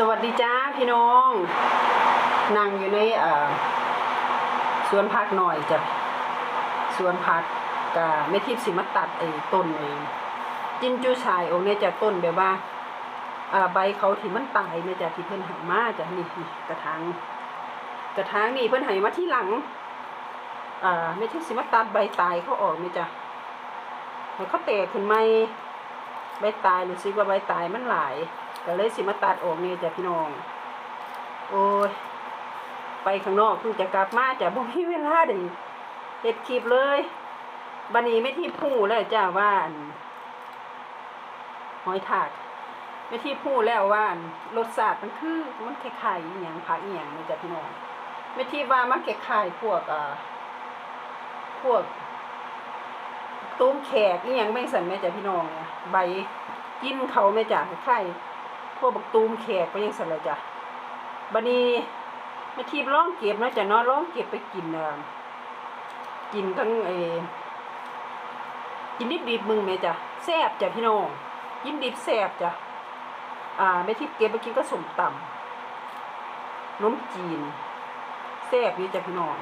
สวัสดีจ้าพี่น้องนั่งอยู่ในสวนผักหน่อยจ้ะสวนผักกะไม่ทิพสิมาตัดไอ้ต้นเองจินจูชายองค์เนี้จะต้นแบบว่าใบเขาที่มันตายเนี่ยจ้ะที่เพิ่นหามาจ้ะนี่กระถางกระถางนี่เพิ่นหามาที่หลังอ่าไม่ทิพสิมาตัดใบตายเขาออกเนี่ยจ้ะแล้วเขาแตกขึ้นใหม่ใบตายรู้สึกว่าใบตายมันหลาย ก็เลยสิมาตัดออกนี่จ้ะพี่น้อง โอ้ย ไปข้างนอกเพิ่งจะกลับมาจ้ะบ่มีเวลาได้เฮ็ดคลิปเลยบัดนี้ไม่ที่พูดแล้วจ้ะว่านหอยทากไม่ที่พูดแล้วว่านรสชาติมันคือมันคล้ายๆอีหยังผักอีหยังนี่จ้ะพี่น้องไม่ที่ว่ามันคล้ายๆพวกอ่าพวกตุ้มแขกอีหยังไม่สั่นแม่จ้ะพี่น้องเนี่ยใบกินเขาแม่จ้ะคล้ายๆ พวกบักตูมแขกไปยังสันเลยจ้ะบัดนี้ม่ทีบร้องเก็บนะจ้ะเนาะร้องเก็บไปกินเอ่อกินทั้งเอกินดิบๆมึงแม่จ้ะแซ่บจ้ะพี่น้องกินดิบแซ่บจ้ะอ่าแม่ทีบเก็บไปกินก็สมต่ำนมจีนแซ่บนี่จ้ะพี่น้อง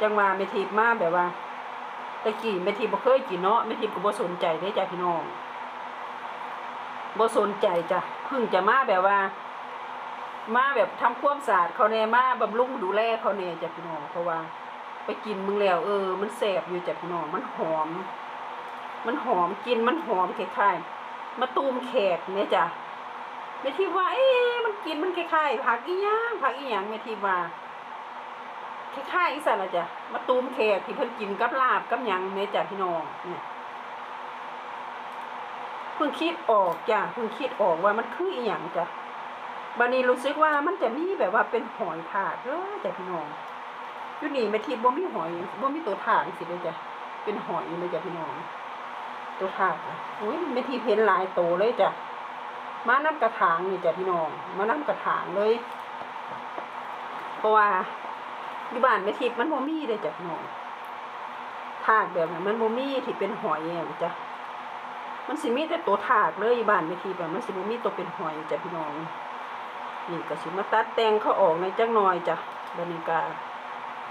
จังมาแม่ทีบมาแบบว่าตะกี้แม่ทิพบ่เคยกินเนาะแม่ทิพก็บ่สนใจเด้จ้ะพี่น้อง บ่สนใจจ้ะเพิ่งจะมาแบบว่า มาแบบทำความสะอาดเขาแน่มาบำรุงดูแลเขาแน่จ้ะพี่น้องเพราะว่า ไปกินมึงแล้วเออ มันแซ่บอยู่จ้ะพี่น้องมันหอม มันหอมกินมันหอมคล้ายๆมาตูมแขกเนี่ยจ้ะแม่ทิพย์ว่า เอ๊ะมันกินมันคล้ายๆผักอีหยังผักอีหยังแม่ทิพย์ว่าคล้ายๆอีสันละจ้ะมาตูมแขกที่เพิ่นกินกับลาบกับหยังแม่ยจ้ะพี่น้องเนี่ย เพิ่งคิดออกจ้ะเพิ่งคิดออกว่ามันคืออีหยังจ้ะบัดนี้รู้สึกว่ามันจะมีแบบว่าเป็นหอยถากเด้อจ้ะพี่น้องอยู่นี่แม่ทิพย์บ่มีหอยบ่มีตัวถากสิเลยจ้ะเป็นหอยเลยจ้ะพี่น้อง ตัวถากอะอุ้ยแม่ทิพย์เห็นหลายโตเลยจ้ะมาน้ำกระถางนี่จ้ะพี่น้อง มาน้ำกระถางเลยเพราะว่าอยู่บ้านแม่ทิพย์มันบ่มีเลยจ้ะพี่น้องถากแบบนั้นมันบ่มีที่เป็นหอยเอะจ้ะ มันสิมีแต่ตัวถากเลยยู่บ้านแม่ทิพย์อะมันสิบมีตัวเป็นหอยจ้ะพี่น้อง นี่ก็สิมาตัดแตงเขาออกในจักหน่อยจ้ะบัดนี้ก็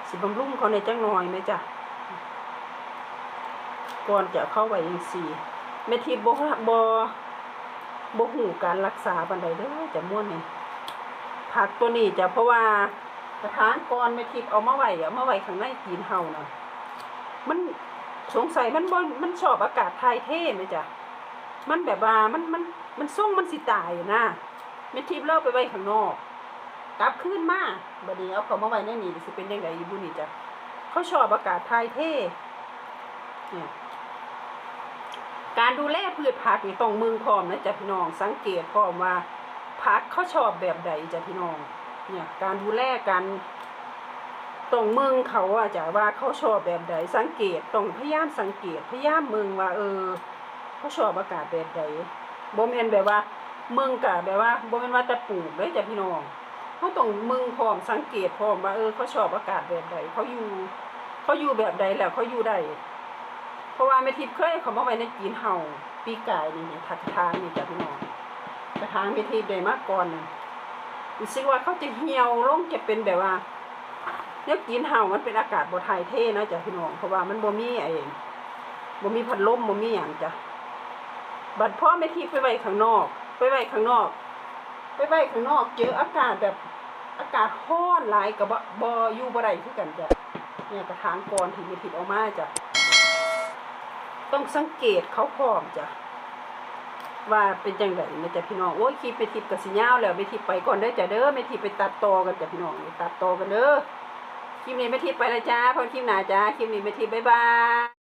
สิบำรุงเขาในจักหน่อยไหมจ้ะก่อนจะเข้าไว้จังซี่แม่ทิพย์บ่บ่บ่ฮู้การรักษาปานใดเด้อจะม่วนนี่ผักตัวนี้จะเพราะว่ากระถางก่อนไม่ทิพย์เอามาไว้เอามาไว้ข้างในกีนเฮานะมันสงสัยมันบ่มันชอบอากาศทายเทไหมจ้ะ มันแบบว่ามันมันมันส่งมันสิตายนะไม่ทิพเล่าไปไว้ข้างนอก กลับขึ้นมาบัดนี้เอาเขามาไว้ในนี่สิเป็นยังไงยูบุนี่จ้ะเขาชอบอากาศทายเท่เนี่ยการดูแลพืชผักนี่ต้องมึงพร้อมนะจ้ะพี่น้อง สังเกตพร้อมว่าผักเขาชอบแบบใดจ้ะพี่น้อง เนี่ยการดูแลกันต้องเมืองเขาอะจะว่าเขาชอบแบบใดสังเกตต้องพยายามสังเกตพยายามเมืองว่าเออ เขาชอบอากาศแบบใดบ่แม่นแบบว่าเมืองกะแบบว่าบ่แม่นว่าแต่ปลูกเลยจ้ะพี่น้องเขาต้องมืองพร้อมสังเกตพร้อมว่าเออเขาชอบอากาศแบบใดเขาอยู่เขาอยู่แบบใดแล้วเขาอยู่ได้เพราะว่าแม่ทิพย์เคยเขามาไว้ในจีนเฮาปีกายนี่นี่ทักทางนี่จ้ะพี่น้องกระถางแม่ทิพย์ได้มาก่อนนี่รู้สึกว่าเขาจะเหี่ยวลงจะเป็นแบบว่าเนี่ยกินเห่ามันเป็นอากาศบ่ถ่ายเท่นะจ้ะพี่น้องเพราะว่ามันบ่มีไอ้บ่มีพัดลมบ่มีหยังจ้ะ บัดพ่อไม่ทิพไปไว้ข้างนอก ไปไว้ข้างนอก ไปไว้ข้างนอกเจออากาศแบบอากาศร้อนหลายกับบ่บ่อยู่บ่ได้คือกันจ้ะเนี่ยกระถางก่อนที่ไม่ทิพย์เอามาจ้ะต้องสังเกตเขาพร้อมจ้ะว่าเป็นจังไดแม่จะพี่น้องโอ้ยคลิปไปทิพกับสิยาวแล้วไปทิพไปก่อนเด้อจ้ะเด้อแม่ทิพไปตัดต่อกันจ้ะพี่น้องตัดต่อกันเด้อคลิปนี้แม่ทิพไปและจ้าพอคลิปหน้าจ้าคลิปนี้แม่ทิพบ๊ายบาย